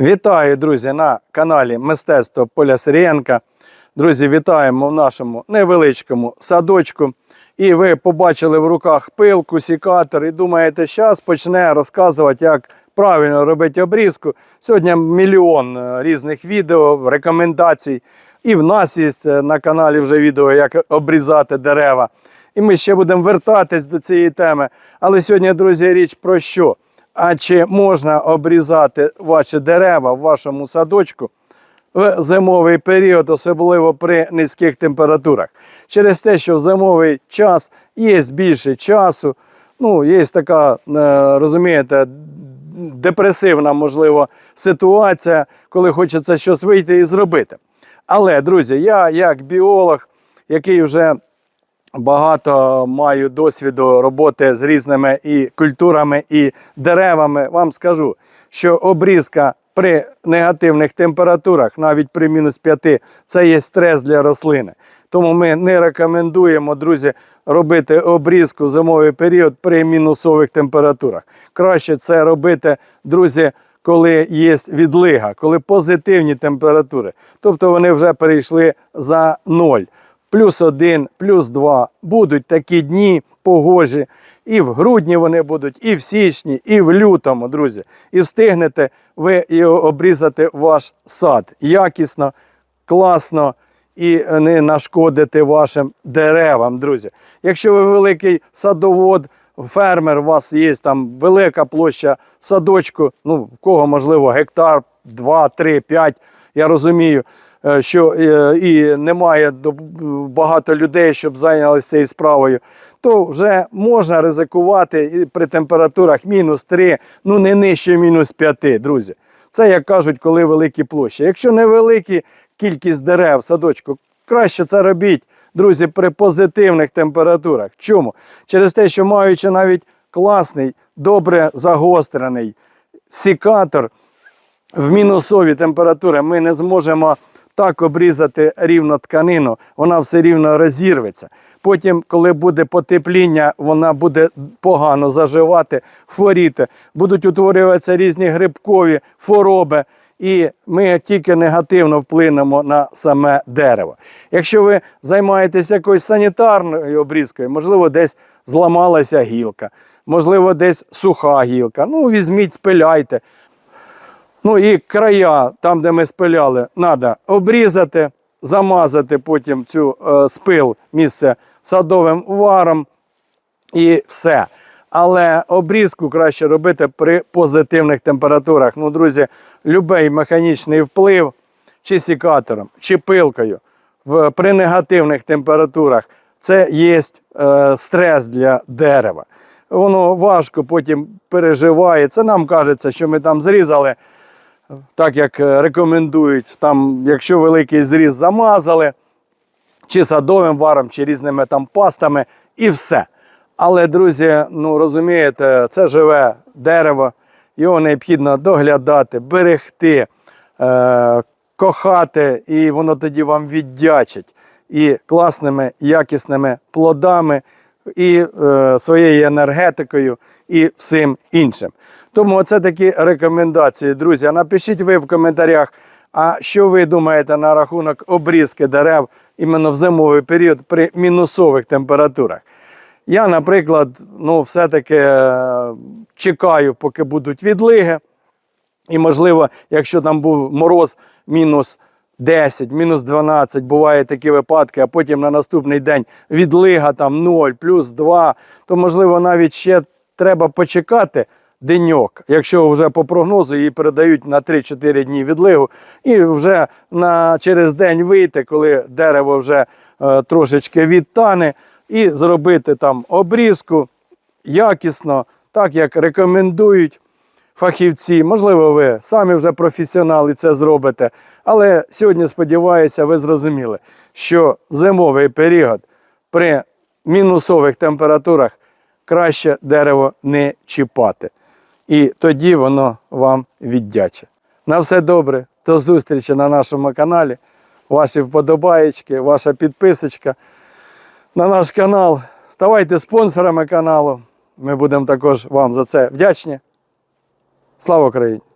Вітаю, друзі, на каналі Мистецтво Поля Сирієнка. Друзі, вітаємо в нашому невеличкому садочку. І ви побачили в руках пилку, сікатор і думаєте, зараз почне розказувати, як правильно робити обрізку. Сьогодні мільйон е, різних відео, рекомендацій. І в нас є е, на каналі вже відео, як обрізати дерева. І ми ще будемо вертатись до цієї теми. Але сьогодні, друзі, річ про що? А чи можна обрізати ваші дерева в вашому садочку в зимовий період, особливо при низьких температурах? Через те, що в зимовий час є більше часу, ну, є така, е, розумієте, депресивна, можливо, ситуація, коли хочеться щось вийти і зробити. Але, друзі, я як біолог, який вже багато маю досвіду роботи з різними і культурами, і деревами, вам скажу, що обрізка при негативних температурах, навіть при мінус 5, це є стрес для рослини. Тому ми не рекомендуємо, друзі, робити обрізку зимовий період при мінусових температурах. Краще це робити, друзі, коли є відлига, коли позитивні температури. Тобто вони вже перейшли за ноль плюс один, плюс два. Будуть такі дні погожі. І в грудні вони будуть, і в січні, і в лютому, друзі. І встигнете ви обрізати ваш сад якісно, класно і не нашкодити вашим деревам, друзі. Якщо ви великий садовод, фермер, у вас є там велика площа садочку, ну в кого можливо гектар, 2, 3, 5, я розумію що е, і немає багато людей, щоб зайнялися цією справою, то вже можна ризикувати при температурах мінус 3, ну не нижче мінус 5, друзі. Це як кажуть, коли великі площі. Якщо невеликі кількість дерев садочку, краще це робіть, друзі, при позитивних температурах. Чому? Через те, що маючи навіть класний, добре загострений сікатор, в мінусові температури ми не зможемо так обрізати рівно тканину, вона все рівно розірветься. Потім, коли буде потепління, вона буде погано заживати, хворіти, будуть утворюватися різні грибкові хвороби, і ми тільки негативно вплинемо на саме дерево. Якщо ви займаєтесь якоюсь санітарною обрізкою, можливо, десь зламалася гілка, можливо, десь суха гілка. Ну, візьміть, спиляйте. Ну і края, там, де ми спиляли, треба обрізати, замазати потім цю е, спил місце садовим варом і все. Але обрізку краще робити при позитивних температурах. Ну, друзі, будь-який механічний вплив, чи сікатором, чи пилкою в, при негативних температурах, це є е, стрес для дерева. Воно важко потім переживає. Це нам кажеться, що ми там зрізали так як е, рекомендують, там, якщо великий зріз замазали, чи садовим варом, чи різними там пастами, і все. Але, друзі, ну розумієте, це живе дерево, його необхідно доглядати, берегти, е, кохати, і воно тоді вам віддячить і класними, якісними плодами, і е, своєю енергетикою, і всім іншим. Тому це такі рекомендації, друзі. Напишіть ви в коментарях, а що ви думаєте на рахунок обрізки дерев іменно в зимовий період при мінусових температурах. Я, наприклад, ну, все-таки е, чекаю, поки будуть відлиги. І, можливо, якщо там був мороз мінус 10, мінус 12, бувають такі випадки, а потім на наступний день відлига там 0, плюс 2, то, можливо, навіть ще треба почекати деньок, якщо вже по прогнозу її передають на 3-4 дні відлигу, і вже на, через день вийти, коли дерево вже е, трошечки відтане, і зробити там обрізку якісно, так як рекомендують фахівці. Можливо, ви самі вже професіонали це зробите. Але сьогодні, сподіваюся, ви зрозуміли, що зимовий період при мінусових температурах краще дерево не чіпати. І тоді воно вам віддячить. На все добре, до зустрічі на нашому каналі. Ваші вподобаєчки, ваша підписочка на наш канал. Ставайте спонсорами каналу. Ми будемо також вам за це вдячні. Слава Україні!